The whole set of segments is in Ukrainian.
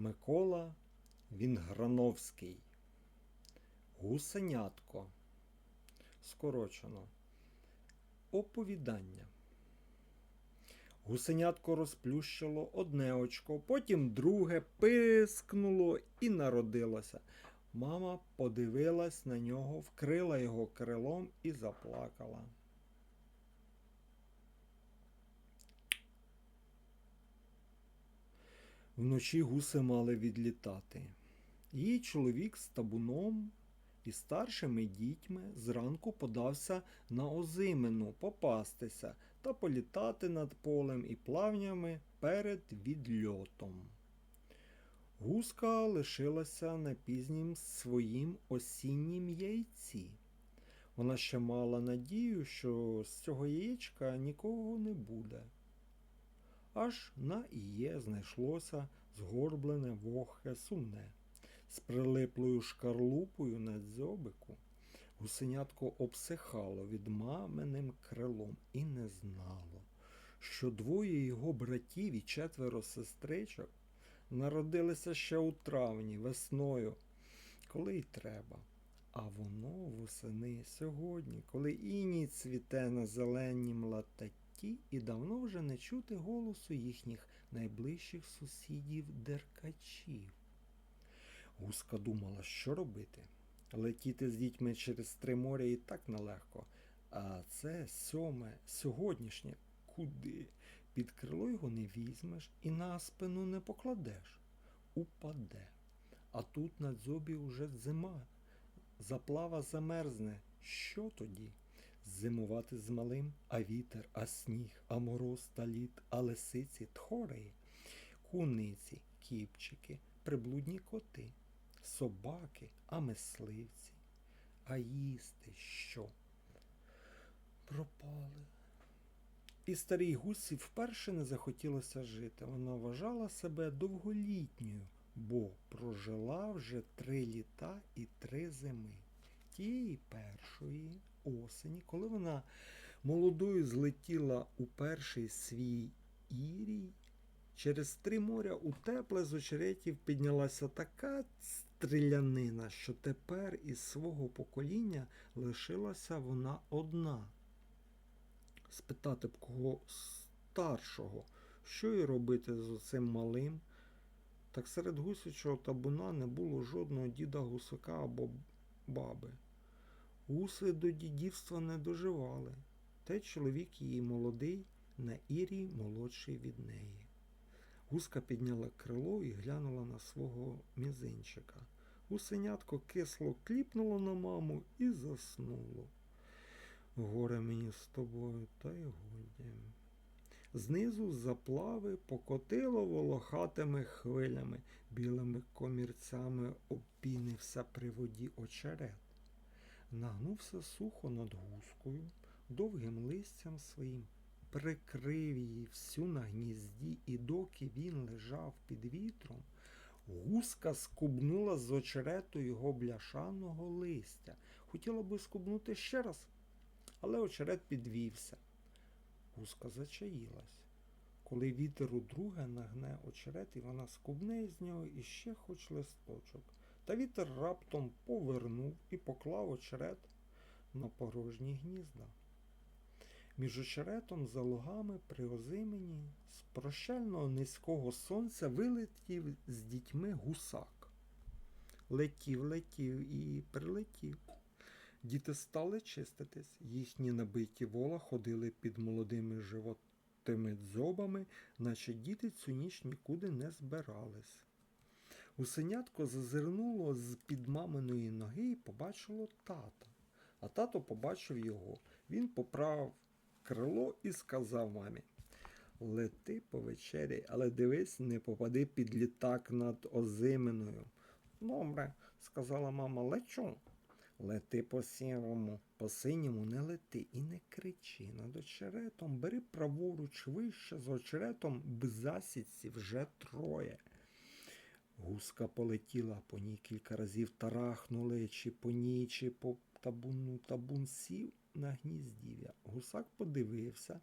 Микола Вінграновський. Гусенятко. Скорочено. Оповідання. Гусенятко розплющило одне очко, потім друге пискнуло і народилося. Мама подивилась на нього, вкрила його крилом і заплакала. Вночі гуси мали відлітати. Її чоловік з табуном і старшими дітьми зранку подався на озимину попастися та політати над полем і плавнями перед відльотом. Гуска лишилася на пізнім своїм осіннім яйці. Вона ще мала надію, що з цього яєчка нікого не буде. Аж на іє знайшлося згорблене вогке сумне. З прилиплою шкарлупою на дзьобику гусенятко обсихало від маминим крилом і не знало, що двоє його братів і четверо сестричок народилися ще у травні, весною, коли й треба. А воно восени сьогодні, коли іній цвіте на зеленім лататі, і давно вже не чути голосу їхніх найближчих сусідів деркачів. Гуска думала, що робити. Летіти з дітьми через три моря і так нелегко. А це сьоме, сьогоднішнє. Куди? Під крило його не візьмеш і на спину не покладеш. Упаде. А тут на дзьобі уже зима. Заплава замерзне. Що тоді? Зимувати з малим, а вітер, а сніг, а мороз та лід, а лисиці тхореї, куниці, кіпчики, приблудні коти, собаки, а мисливці. А їсти що? Пропали. І старій гусі вперше не захотілося жити. Вона вважала себе довголітньою, бо прожила вже три літа і три зими. Тієї першої осені, коли вона молодою злетіла у перший свій ірій, через три моря у тепле з очеретів піднялася така стрілянина, що тепер із свого покоління лишилася вона одна спитати б кого старшого, що їй робити з оцим малим. Так серед гусячого табуна не було жодного діда гусака або баби. Гуси до дідівства не доживали, та й чоловік її молодий, на ірій молодший від неї. Гуска підняла крило і глянула на свого мізинчика. Гусенятко кисло кліпнуло на маму і заснуло. Горе мені з тобою, та й годі. Знизу з заплави покотило волохатими хвилями, білими комірцями опінився при воді очерет. Нагнувся сухо над гускою, довгим листям своїм, прикрив її всю на гнізді, і доки він лежав під вітром, гуска скубнула з очерету його бляшаного листя. Хотіла би скубнути ще раз але очерет підвівся. Гуска зачаїлась. Коли вітер удруге нагне очерет, і вона скубне із нього іще хоч листочок. Та вітер раптом повернув і поклав очерет на порожні гнізда. Між очеретом за лугами при озимені з прощального низького сонця вилетів з дітьми гусак. Летів, летів і прилетів. Діти стали чиститись, їхні набиті вола ходили під молодими животими дзьобами, наче діти цю ніч нікуди не збирались. Гусенятко зазирнуло з під маминої ноги і побачило тата. А тато побачив його. Він поправив крило і сказав мамі Лети по вечері, але дивись, не попади під літак над озиминою. Добре, сказала мама, лечу. Лети по сірому, по синьому не лети і не кричи. Над очеретом бери праворуч вище, з очеретом в засідці вже троє. Гуска полетіла по ній кілька разів тарахнули, чи по ній, чи по табуну табун сів на гніздів'я. Гусак подивився.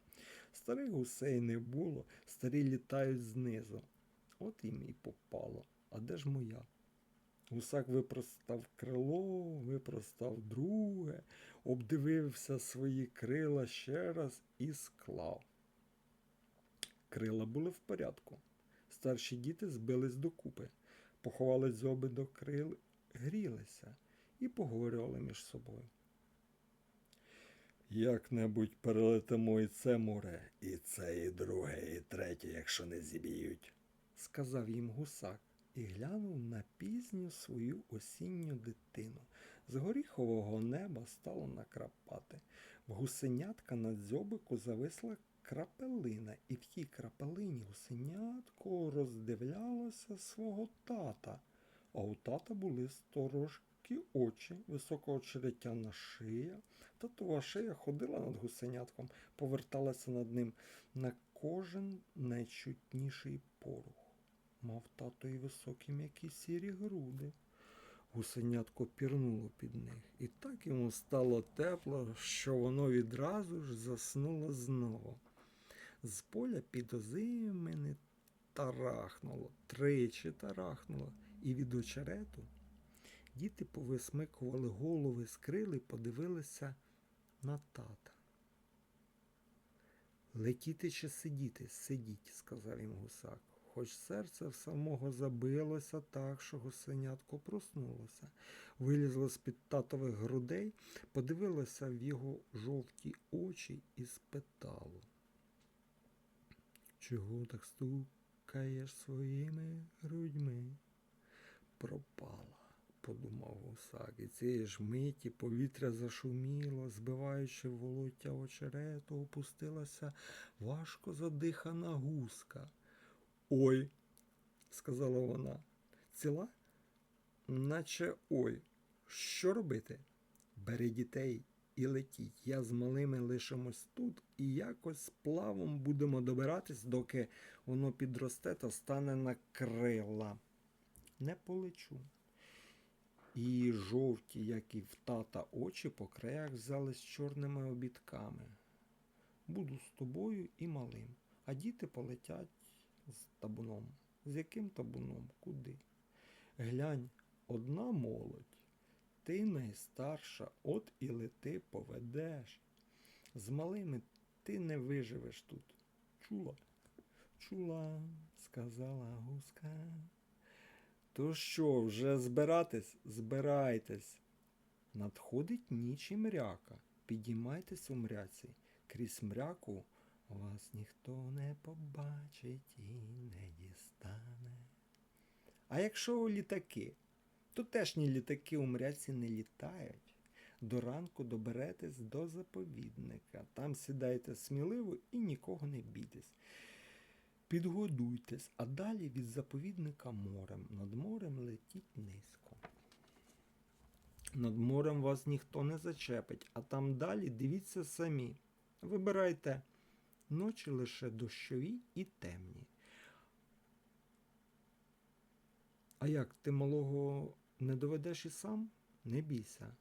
Старих гусей не було, старі літають знизу. От їм і попало. а де ж моя? Гусак випростав крило, випростав друге, обдивився свої крила ще раз і склав. Крила були в порядку. Старші діти збились докупи, поховали дзьоби до крил, грілися і поговорювали між собою. Як-небудь перелетимо і це море, і це, і друге, і третє, якщо не зіб'ють, сказав їм гусак і глянув на пізню свою осінню дитину. З горіхового неба стало накрапати. В гусенятка на дзьобику зависла крапелина, і в тій крапелині гусенятко роздивлялося свого тата. А у тата були сторожкі очі, висока очеретяна шия. Татова шия ходила над гусенятком, поверталася над ним на кожен найчутніший порух. Мав тато і високі м'які сірі груди. Гусенятко пірнуло під них, і так йому стало тепло, що воно відразу ж заснуло знову. З поля під озимини тарахнуло, тричі тарахнуло, і від очерету діти повисмикували голови з крил і подивилися на тата. Летіти чи сидіти? Сидіть, сказав їм гусак. Хоч серце в самого забилося так, що гусенятко проснулося, вилізло з-під татових грудей, подивилося в його жовті очі і спитало. Чого так стукаєш своїми грудьми? Пропала, подумав гусак, і цієї ж миті повітря зашуміло, збиваючи волоття очерету, опустилася важко задихана гуска. Ой, сказала вона, ціла? Наче ой, що робити? Бери дітей і летіть. Я з малими лишимось тут і якось плавом будемо добиратись, доки воно підросте та стане на крила. Не полечу. І жовті, як і в тата очі, по краях взялись чорними обідками. Буду з тобою і малим, а діти полетять з табуном. З яким табуном? Куди? Глянь, одна молодь. Ти найстарша, от і лети поведеш. З малими ти не виживеш тут. Чула? Чула, сказала гуска. То що, вже збиратись? Збирайтесь. Надходить ніч і мряка. Підіймайтесь у мряці. Крізь мряку вас ніхто не побачить і не дістане. А якщо літаки? Тутешні літаки у мряці не літають. До ранку доберетесь до заповідника. Там сідайте сміливо і нікого не бійтесь. Підгодуйтесь, а далі від заповідника морем. Над морем летіть низько. Над морем вас ніхто не зачепить, а там далі дивіться самі. Вибирайте ночі лише дощові і темні. А як ти малого не доведеш і сам? Не бійся.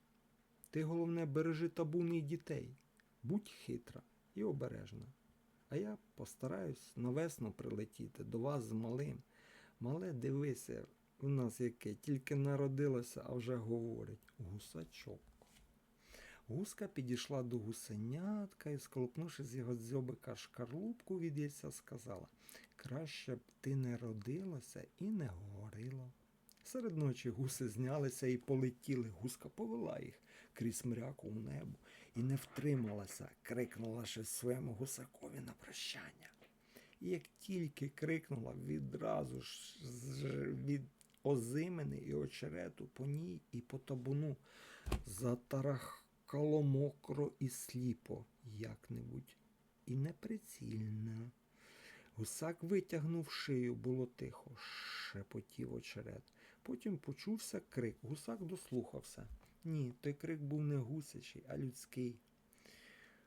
Ти головне бережи табуни й дітей. Будь хитра і обережна. А я постараюсь на весну прилетіти до вас з малим. Мале, дивися, в нас яке, тільки народилося, а вже говорить гусачок. Гуска підійшла до гусенятка і, сколопнувши з його дзьобика шкарлупку від яйця, сказала краще б ти не родилося і не говорило. Серед ночі гуси знялися і полетіли. Гуска повела їх крізь мряку у небо і не втрималася, крикнула щось своєму гусакові на прощання. І як тільки крикнула відразу ж від озимини і очерету по ній і по табуну затарахкало мокро і сліпо як-небудь, і неприцільно. Гусак витягнув шию, було тихо, шепотів очерет. Потім почувся крик. Гусак дослухався. Ні, той крик був не гусячий, а людський.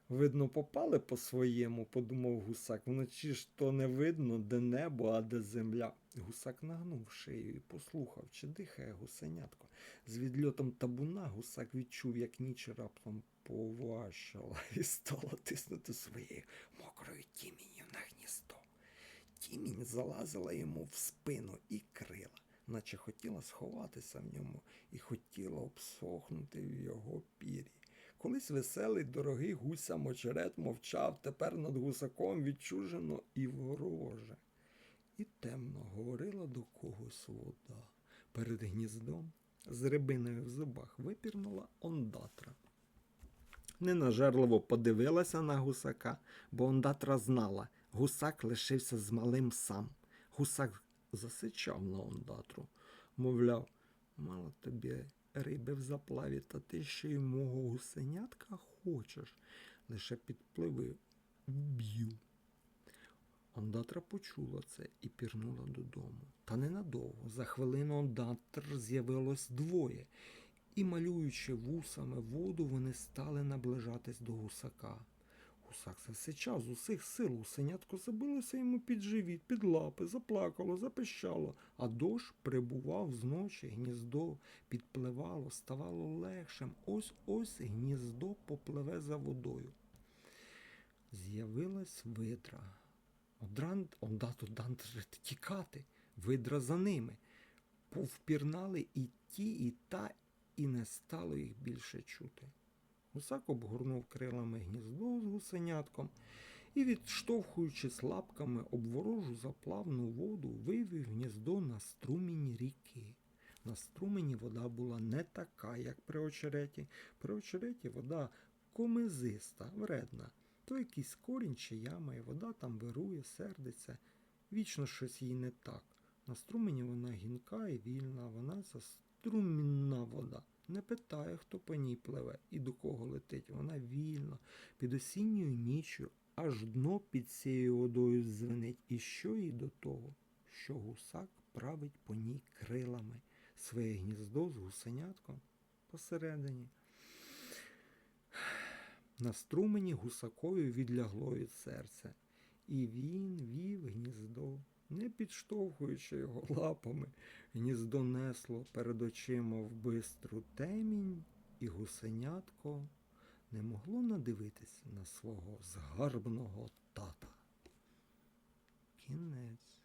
Видно, попали по своєму, подумав гусак. Вночі ж то не видно, де небо, а де земля. Гусак нагнув шию і послухав, чи дихає гусенятко. З відльотом табуна гусак відчув, як ніч раптом поважчала і стала тиснути своєю мокрою тімінню на гніздо. Тімінь залазила йому в спину і крила. Наче хотіла сховатися в ньому і хотіла обсохнути в його пірі. Колись веселий, дорогий гуся мочерет мовчав, тепер над гусаком відчужено і вороже. І темно говорила до когось вода. Перед гніздом з рибиною в зубах випірнула ондатра. Ненажерливо подивилася на гусака, бо ондатра знала, гусак лишився з малим сам. Гусак засичав на ондатру, мовляв, мало тобі риби в заплаві, та ти ще й мого гусенятка хочеш. Лише підпливи вб'ю. Ондатра почула це і пірнула додому. Та ненадовго. За хвилину ондатр з'явилось двоє, і, малюючи вусами воду, вони стали наближатись до гусака. Гусак засичав з усіх сил, гусенятко забилося йому під живіт, під лапи, заплакало, запищало, а дощ прибував зночі, гніздо підпливало, ставало легшим. Ось ось гніздо попливе за водою. З'явилась видра. Одран, ондату дант тікати, видра за ними. Повпірнали і ті, і та, і не стало їх більше чути. Гусак обгорнув крилами гніздо з гусенятком і, відштовхуючись лапками об ворожу заплавну воду, вивів гніздо на струмінь ріки. На струмені вода була не така, як при очереті. При очереті вода комизиста, вредна. То якийсь корінь чи яма, і вода там вирує, сердиться. Вічно щось їй не так. На струмені вона гінка і вільна, вона заструмінна вода. Не питає, хто по ній пливе і до кого летить. Вона вільна, під осінньою ніччю, аж дно під цією водою звенить. І що їй до того, що гусак править по ній крилами своє гніздо з гусенятком посередині. На струмені гусакові відлягло від серця, і він вів гніздо, не підштовхуючи його лапами. Гніздо несло перед очима в бистру темінь, і гусенятко не могло надивитись на свого згарбного тата. Кінець.